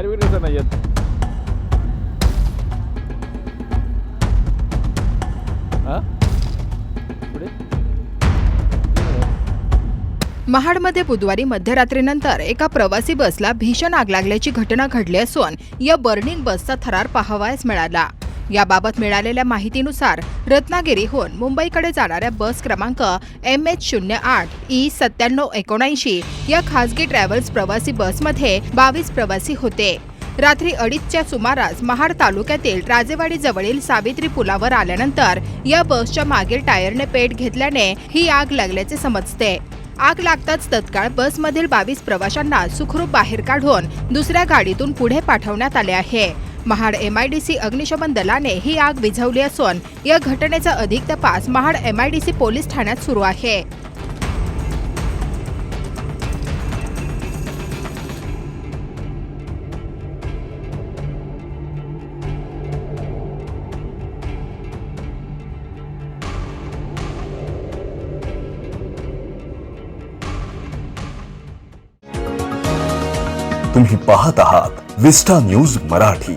बाहेर विरायचं नाही येत. महाडमध्ये बुधवारी मध्यरात्रीनंतर एका प्रवासी बसला भीषण आग लागल्याची घटना घडली असून या बर्निंग बसचा थरार पाहावयास मिळाला. याबाबत मिळालेल्या माहितीनुसार रत्नागिरीहून मुंबईकडे जाणाऱ्या बस क्रमांक एम एच शून्य आठ ई सत्त्याण्णव एकोणऐंशी या खासगी ट्रॅव्हल्स प्रवासी बसमध्ये बावीस प्रवासी होते. रात्री अडीचच्या सुमारास महाड तालुक्यातील राजेवाडीजवळील सावित्री पुलावर आल्यानंतर या बसच्या मागील टायरने पेट घेतल्याने ही आग लागल्याचे समजते. आग लागताच तत्काळ बसमधील बावीस प्रवाशांना सुखरूप बाहेर काढून दुसऱ्या गाडीतून पुढे पाठवण्यात आले आहे. महाड एमआयडीसी अग्निशमन दलाने ही आग विझवली असून या घटनेचा अधिक तपास महाड एमआयडीसी पोलीस ठाण्यात सुरू आहे. तुम्ही पाहत आहात विस्टा न्यूज मराठी.